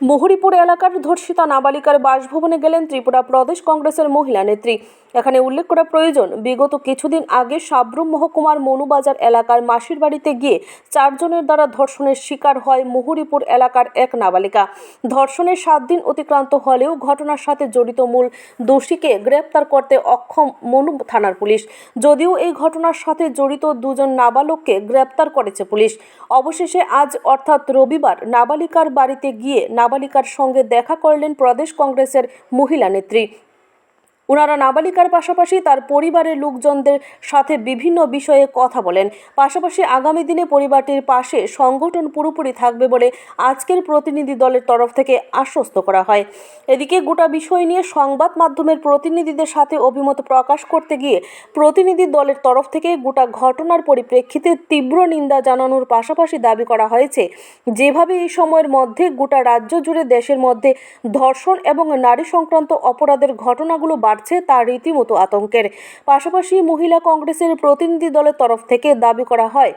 মুহুরীপুর এলাকার ধর্ষিতা নাবালিকার বাসভবনে গেলেন ত্রিপুরা প্রদেশ কংগ্রেসের মহিলা নেত্রী। এখানে উল্লেখ করা প্রয়োজন, বিগত কিছুদিন আগে সাবরুম মহকুমার মনুবাজার এলাকার মাসির বাড়িতে গিয়ে চারজনের দ্বারা ধর্ষণের শিকার হয় মুহুরীপুর এলাকার এক নাবালিকা। ধর্ষণের সাত দিন অতিক্রান্ত হলেও ঘটনার সাথে জড়িত মূল দোষীকে গ্রেপ্তার করতে অক্ষম মনু থানার পুলিশ। যদিও এই ঘটনার সাথে জড়িত দুজন নাবালককে গ্রেপ্তার করেছে পুলিশ। অবশেষে আজ অর্থাৎ রবিবার নাবালিকার বাড়িতে গিয়ে নাবালিকার সঙ্গে দেখা করলেন প্রদেশ কংগ্রেসের মহিলা নেত্রী। ওনারা নাবালিকার পাশাপাশি তার পরিবারের লোকজনদের সাথে বিভিন্ন বিষয়ে কথা বলেন। পাশাপাশি আগামী দিনে পরিবারটির পাশে সংগঠন পুরোপুরি থাকবে বলে আজকের প্রতিনিধি দলের তরফ থেকে আশ্বস্ত করা হয়। এদিকে গোটা বিষয় নিয়ে সংবাদ মাধ্যমের প্রতিনিধিদের সাথে অভিমত প্রকাশ করতে গিয়ে প্রতিনিধি দলের তরফ থেকে গোটা ঘটনার পরিপ্রেক্ষিতে তীব্র নিন্দা জানানোর পাশাপাশি দাবি করা হয়েছে, যেভাবে এই সময়ের মধ্যে গোটা রাজ্য জুড়ে দেশের মধ্যে ধর্ষণ এবং নারী সংক্রান্ত অপরাধের ঘটনাগুলো বাড়ছে তা রীতিমতো আতঙ্কের। পাশাপাশি মহিলা কংগ্রেসের প্রতিনিধি দলের তরফ থেকে দাবি করা হয়,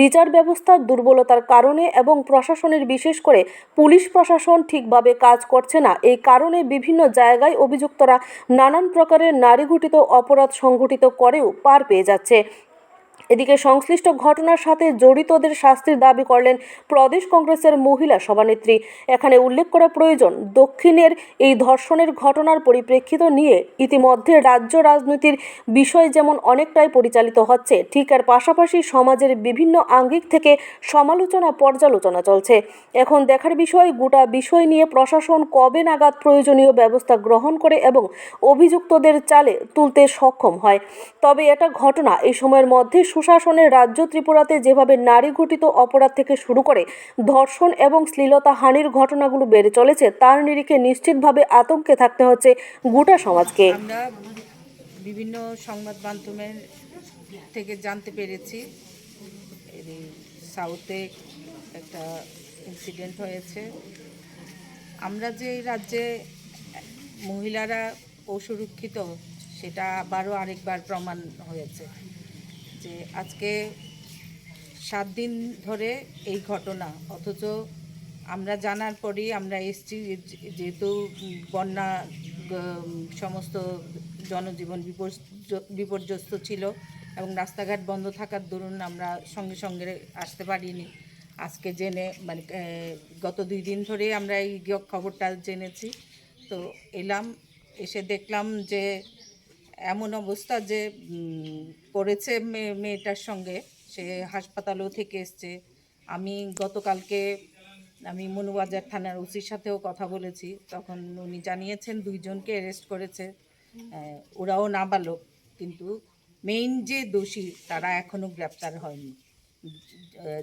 বিচার ব্যবস্থার দুর্বলতার কারণে এবং প্রশাসনের বিশেষ করে পুলিশ প্রশাসন ঠিকভাবে কাজ করছে না। এই কারণে বিভিন্ন জায়গায় অভিযুক্তরা নানান প্রকারের নারীঘটিত অপরাধ সংঘটিত করেও পার পেয়ে যাচ্ছে। এদিকে সংশ্লিষ্ট ঘটনার সাথে জড়িতদের শাস্তির দাবি করলেন প্রদেশ কংগ্রেসের মহিলা সভানেত্রী। এখানে উল্লেখ করা প্রয়োজন, দক্ষিণের এই ধর্ষণের ঘটনার পরিপ্রেক্ষিত নিয়ে ইতিমধ্যে রাজ্য রাজনীতির বিষয় যেমন অনেকটাই পরিচালিত হচ্ছে, ঠিক আর পাশাপাশি সমাজের বিভিন্ন আঙ্গিক থেকে সমালোচনা, পর্যালোচনা চলছে। এখন দেখার বিষয়, গোটা বিষয় নিয়ে প্রশাসন কবে নাগাদ প্রয়োজনীয় ব্যবস্থা গ্রহণ করে এবং অভিযুক্তদের চালে তুলতে সক্ষম হয়। তবে এটা ঘটনা, এই সময়ের মধ্যে সুশাসনের রাজ্য ত্রিপুরাতে যেভাবে নারী ঘটিত অপরাধ থেকে শুরু করে ধর্ষণ এবং শ্লীলতা হানির ঘটনাগুলো বেড়ে চলেছে, তার নিরিখে নিশ্চিতভাবে আতঙ্কে থাকতে হচ্ছে গোটা সমাজকে। আমরা বিভিন্ন সংবাদ মাধ্যমের থেকে জানতে পেরেছি সাউথে একটা ইনসিডেন্ট হয়েছে। আমরা যে রাজ্যে মহিলারা অসুরক্ষিত, সেটা আবারও আরেকবার প্রমাণ হয়েছে। যে আজকে সাত দিন ধরে এই ঘটনা, অথচ আমরা জানার পরই আমরা এসছি যেহেতু বন্যা সমস্ত জনজীবন বিপর্য- বিপর্যস্ত ছিল এবং রাস্তাঘাট বন্ধ থাকার দরুন আমরা সঙ্গে সঙ্গে আসতে পারিনি। আজকে জেনে মানে গত দুই দিন ধরে আমরা এই খবরটা জেনেছি। তো এলাম, এসে দেখলাম যে এমন অবস্থা যে করেছে মেয়ে মেয়েটার সঙ্গে, সে হাসপাতালও থেকে এসছে। আমি গতকালকে, আমি মনুবাজার থানার ওসির সাথেও কথা বলেছি। তখন উনি জানিয়েছেন দুইজনকে অ্যারেস্ট করেছে। ওরাও নাবালক, কিন্তু মেইন যে দোষী, তারা এখনও গ্রেপ্তার হয়নি।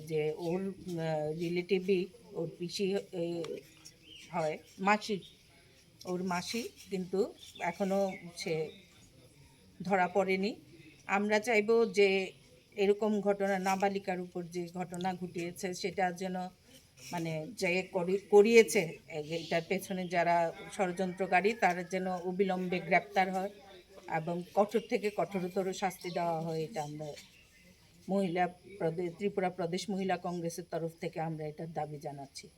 যে ওর রিলেটিভই ওর পিসি হয়, মাসি। ওর মাসি, কিন্তু এখনও সে ধরা পড়েনি। আমরা চাইব যে এরকম ঘটনা নাবালিকার উপর যে ঘটনা ঘটিয়েছে, সেটা যেন মানে যে করি- করিয়েছে এটার পেছনে যারা ষড়যন্ত্রকারী, তারা যেন অবিলম্বে গ্রেপ্তার হয় এবং কঠোর থেকে কঠোরতর শাস্তি দেওয়া হয়, এটা আমরা মহিলা প্রদেশ, ত্রিপুরা প্রদেশ মহিলা কংগ্রেসের তরফ থেকে আমরা এটার দাবি জানাচ্ছি।